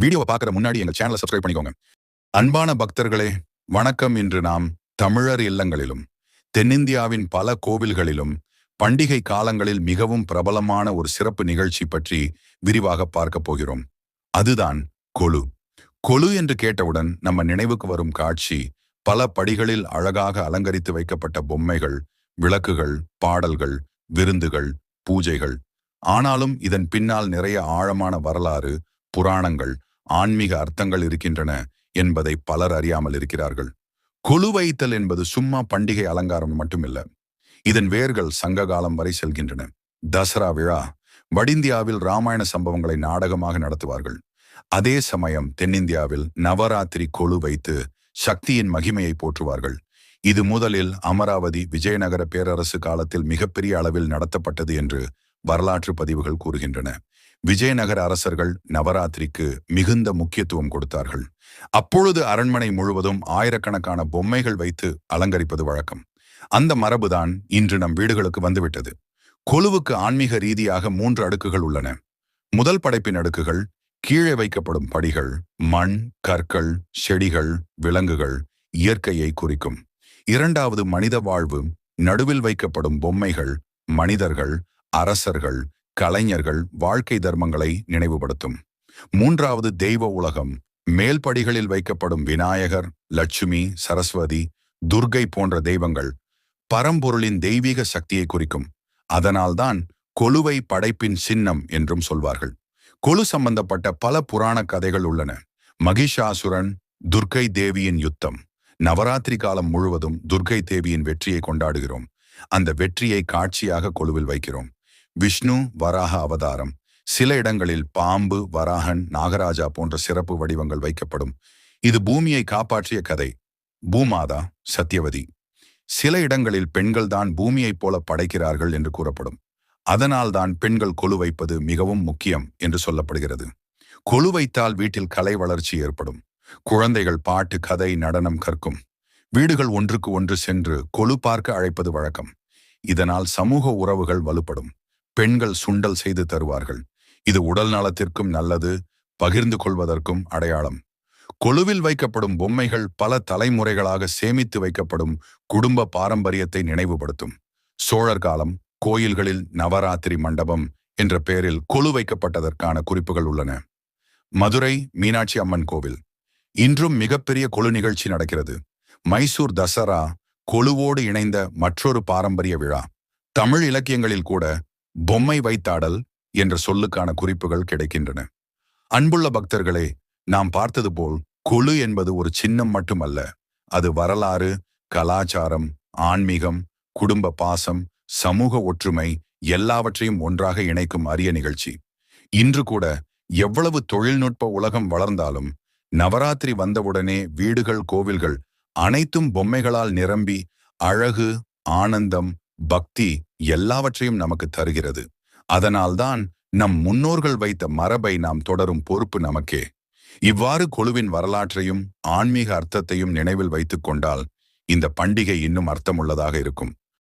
வீடியோவை பார்க்குற முன்னாடி எங்கள் சேனலை சப்ஸ்கிரைப் பண்ணிக்கோங்க. அன்பான பக்தர்களே வணக்கம் இன்று நாம் தமிழர் இல்லங்களிலும் தென்னிந்தியாவின் பல கோவில்களிலும் பண்டிகை காலங்களில் மிகவும் பிரபலமான ஒரு சிறப்பு நிகழ்ச்சி பற்றி விரிவாக பார்க்க போகிறோம். அதுதான் கொலு கொலு என்று கேட்டவுடன் நம்ம நினைவுக்கு வரும் காட்சி பல படிகளில் அழகாக அலங்கரித்து வைக்கப்பட்ட பொம்மைகள் விளக்குகள் பாடல்கள் விருந்துகள் பூஜைகள். ஆனாலும் இதன் பின்னால் நிறைய ஆழமான வரலாறு புராணங்கள் ஆன்மீக அர்த்தங்கள் இருக்கின்றன என்பதை பலர் அறியாமல் இருக்கிறார்கள். கொலு வைத்தல் என்பது சும்மா பண்டிகை அலங்காரம் மட்டுமில்ல. இதன் வேர்கள் சங்க காலம் வரை செல்கின்றன. தசரா விழா வடிந்தியாவில் ராமாயண சம்பவங்களை நாடகமாக நடத்துவார்கள். அதே சமயம் தென்னிந்தியாவில் நவராத்திரி கொழு வைத்து சக்தியின் மகிமையை போற்றுவார்கள். இது முதலில் அமராவதி விஜயநகர பேரரசு காலத்தில் மிகப்பெரிய அளவில் நடத்தப்பட்டது என்று வரலாற்று பதிவுகள் கூறுகின்றன. விஜயநகர அரசர்கள் நவராத்திரிக்கு மிகுந்த முக்கியத்துவம் கொடுத்தார்கள். அப்பொழுது அரண்மனை முழுவதும் ஆயிரக்கணக்கான பொம்மைகள் வைத்து அலங்கரிப்பது வழக்கம். அந்த மரபுதான் இன்று நம் வீடுகளுக்கு வந்துவிட்டது. கொலுவுக்கு ஆன்மீக ரீதியாக மூன்று அடுக்குகள் உள்ளன. முதல் படைப்பின் அடுக்குகள் கீழே வைக்கப்படும் படிகள் மண் கற்கள் செடிகள் விலங்குகள் இயற்கையை குறிக்கும். இரண்டாவது மனித வாழ்வு நடுவில் வைக்கப்படும் பொம்மைகள் மனிதர்கள் அரசர்கள் கலைஞர்கள் வாழ்க்கை தர்மங்களை நினைவுபடுத்தும். மூன்றாவது தெய்வ உலகம் மேல்படிகளில் வைக்கப்படும் விநாயகர் லட்சுமி சரஸ்வதி துர்கை போன்ற தெய்வங்கள் பரம்பொருளின் தெய்வீக சக்தியை குறிக்கும். அதனால்தான் கொலுவை படைப்பின் சின்னம் என்றும் சொல்வார்கள். கொலு சம்பந்தப்பட்ட பல புராண கதைகள் உள்ளன. மகிஷாசுரன் துர்கை தேவியின் யுத்தம். நவராத்திரி காலம் முழுவதும் துர்கை தேவியின் வெற்றியை கொண்டாடுகிறோம். அந்த வெற்றியை காட்சியாக கொலுவில் வைக்கிறோம். விஷ்ணு வராக அவதாரம். சில இடங்களில் பாம்பு வராகன் நாகராஜா போன்ற சிறப்பு வடிவங்கள் வைக்கப்படும். இது பூமியை காப்பாற்றிய கதை. பூமாதா சத்தியவதி சில இடங்களில் பெண்கள் தான் பூமியைப் போல படைக்கிறார்கள் என்று கூறப்படும். அதனால் தான் பெண்கள் கொலு வைப்பது மிகவும் முக்கியம் என்று சொல்லப்படுகிறது. கொலு வைத்தால் வீட்டில் கலை வளர்ச்சி ஏற்படும். குழந்தைகள் பாட்டு கதை நடனம் கற்கும். வீடுகள் ஒன்றுக்கு ஒன்று சென்று கொலு பார்க்க அழைப்பது வழக்கம். இதனால் சமூக உறவுகள் வலுப்படும். பெண்கள் சுண்டல் செய்து தருவார்கள். இது உடல் நலத்திற்கும் நல்லது பகிர்ந்து கொள்வதற்கும் அடையாளம். கொலுவில் வைக்கப்படும் பொம்மைகள் பல தலைமுறைகளாக சேமித்து வைக்கப்படும் குடும்ப பாரம்பரியத்தை நினைவுபடுத்தும். சோழர் காலம் கோயில்களில் நவராத்திரி மண்டபம் என்ற பெயரில் கொலு வைக்கப்பட்டதற்கான குறிப்புகள் உள்ளன. மதுரை மீனாட்சி அம்மன் கோவில். இன்றும் மிகப்பெரிய கொலு நிகழ்ச்சி நடக்கிறது. மைசூர் தசரா கொலுவோடு இணைந்த மற்றொரு பாரம்பரிய விழா. தமிழ் இலக்கியங்களில் கூட பொம்மை வைத்தாடல் என்ற சொல்லுக்கான குறிப்புகள் கிடைக்கின்றன. அன்புள்ள பக்தர்களே நாம் பார்த்தது போல் குழு என்பது ஒரு சின்னம் மட்டுமல்ல. அது வரலாறு கலாச்சாரம் ஆன்மீகம் குடும்ப பாசம் சமூக ஒற்றுமை எல்லாவற்றையும் ஒன்றாக இணைக்கும் அரிய நிகழ்ச்சி. இன்று கூட எவ்வளவு தொழில்நுட்ப உலகம் வளர்ந்தாலும் நவராத்திரி வந்தவுடனே வீடுகள் கோவில்கள் அனைத்தும் பொம்மைகளால் நிரம்பி அழகு ஆனந்தம் பக்தி எல்லாவற்றையும் நமக்கு தருகிறது. அதனால்தான் நம் முன்னோர்கள் வைத்த மரபை நாம் தொடரும் பொறுப்பு நமக்கே. இவ்வாறு குழுவின் வரலாற்றையும் ஆன்மீக அர்த்தத்தையும் நினைவில் வைத்துக் கொண்டால் இந்த பண்டிகை இன்னும் அர்த்தமுள்ளதாக இருக்கும்.